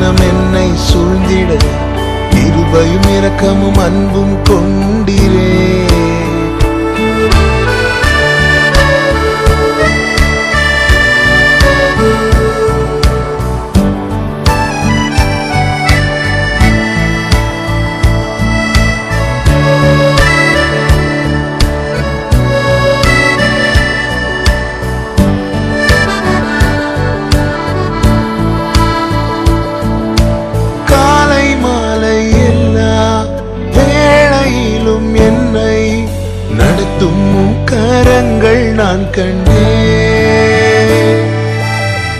தினம் என்னை சூழ்ந்திட. கிருபையும் இரக்கமும் அன்பும் கொண்டு நான் கண்டேன்.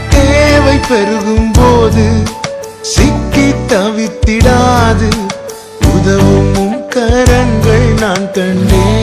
தேவை பெருகும் போது சிக்கி தவித்திடாது. உதவும் கரங்கள் நான் கண்டேன்.